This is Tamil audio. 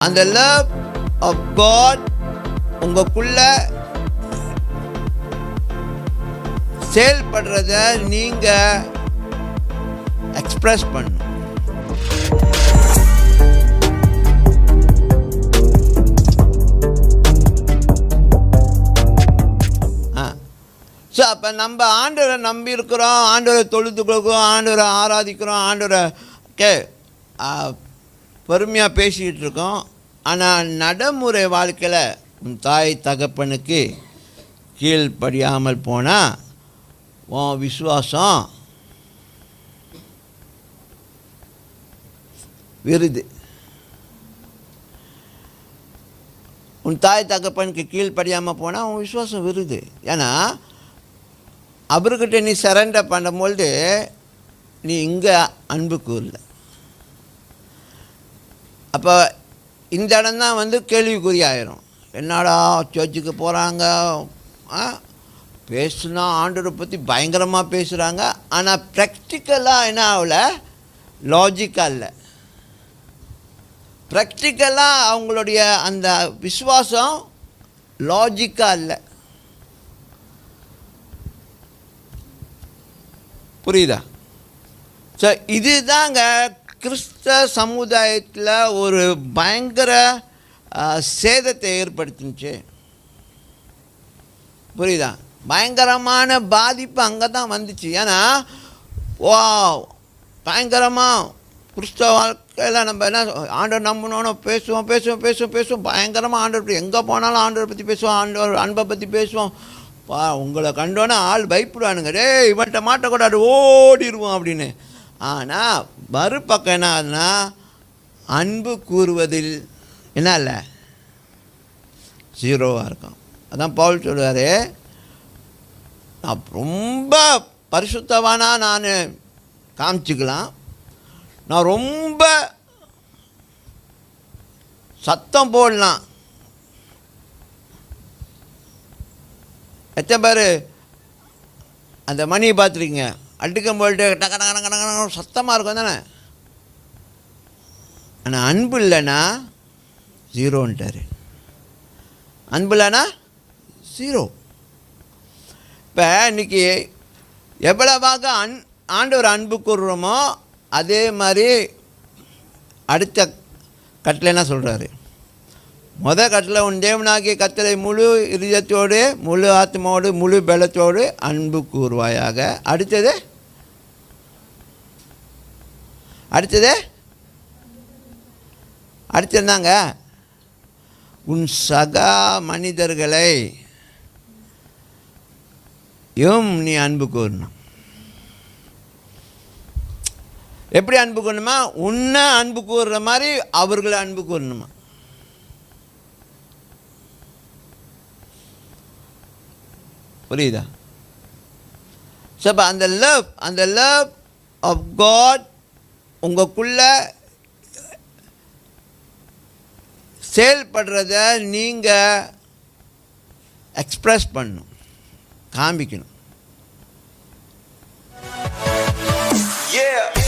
அந்த லவ் ஆஃப் காட் உங்களுக்குள்ள செயல்படுறத நீங்க எக்ஸ்பிரஸ் பண்ணும் ஸோ அப்போ நம்ம ஆண்டவரை நம்பி இருக்கிறோம் ஆண்டவரை தொழுது கொடுக்குறோம் ஆண்டவரை ஆராதிக்கிறோம் ஆண்டவரை கே பொறுமையாக பேசிக்கிட்டு இருக்கோம். ஆனால் நடைமுறை வாழ்க்கையில் உன் தாய் தகப்பனுக்கு கீழ்ப்படியாமல் போனால் உன் விசுவாசம் விருது. உன் தாய் தகப்பனுக்கு கீழ்ப்படியாமல் போனால் உன் விசுவாசம் விருது. ஏன்னா அவர்கிட்ட நீ சரண்டர் பண்ணும்பொழுது நீ இங்கே அன்பு இல்லை. அப்போ இந்த இடம் தான் வந்து கேள்விக்குறி ஆயிரும் என்னடா சர்ச்சுக்கு போகிறாங்க பேசுனா ஆண்டவரை பற்றி பயங்கரமாக பேசுகிறாங்க ஆனால் ப்ராக்டிக்கலாக என்ன ஆகல? லாஜிக்காக இல்லை ப்ராக்டிக்கலாக அவங்களுடைய அந்த விஸ்வாசம் லாஜிக்காக இல்லை புரியுதா? ஸோ இதுதாங்க கிறிஸ்த சமுதாயத்தில் ஒரு பயங்கர சேதத்தை ஏற்படுத்தினுச்சு. புரியுதா? பயங்கரமான பாதிப்பு அங்கே தான் வந்துச்சு. ஏன்னா ஓ பயங்கரமாக கிறிஸ்தவ வாழ்க்கையில் நம்ம என்ன ஆண்டவர் நம்பணும்னு பேசுவோம் பேசுவோம் பேசுவோம் பேசுவோம். பயங்கரமாக ஆண்டவர் எங்கே போனாலும் ஆண்டவரை பற்றி பேசுவோம் ஆண்டவர் அன்பை பற்றி பேசுவோம். உங்களை கண்டோன்னே ஆள் பயப்படுவானுங்க. டே இவன்கிட்ட மாட்டக்கூடாது ஓடிடுவோம் அப்படின்னு. ஆனால் மறுபக்கம் என்ன ஆகுதுன்னா அன்பு கூறுவதில் என்ன இல்லை? ஜீரோவாக இருக்கும். அதான் பவுல் சொல்லுவார் நான் ரொம்ப பரிசுத்தவானாக நான்? காமிச்சிக்கலாம். நான் ரொம்ப சத்தம் போடலாம். எத்தனை பேர்? அந்த மணியை பார்த்துருக்கீங்க. அடிக்கும் போயிட்டு டக டக டக டக சத்தமாக இருக்கும் தானே? ஆனால் அன்பு இல்லைன்னா ஜீரோன்ட்டார் அன்பு இல்லைன்னா ஜீரோ இப்போ இன்னைக்கு எவ்வளவாக அன் ஆண்டவர் அன்பு கூறுறோமோ அதே மாதிரி அடுத்த கட்டில் என்ன சொல்கிறாரு முத கட்டில் உன் தேவனாகிய கத்தலை முழு இதயத்தோடு முழு ஆத்மாவோடு முழு பலத்தோடு அன்பு கூறுவாயாக. அடுத்தது? அடுத்தது அடுத்து என்னங்க உன் சகா மனிதர்களை யும் நீ அன்பு கூறணும். எப்படி அன்பு கூறணுமா? உன்னை அன்பு கூறுற மாதிரி அவர்களை அன்பு கூறணுமா? புரியுதா? ஸோ அந்த லவ் அந்த லவ் ஆஃப் காட் உங்களுக்குள்ள செயல்படுறத நீங்கள் எக்ஸ்ப்ரெஸ் பண்ணும் காமிக்கணும் Yeah!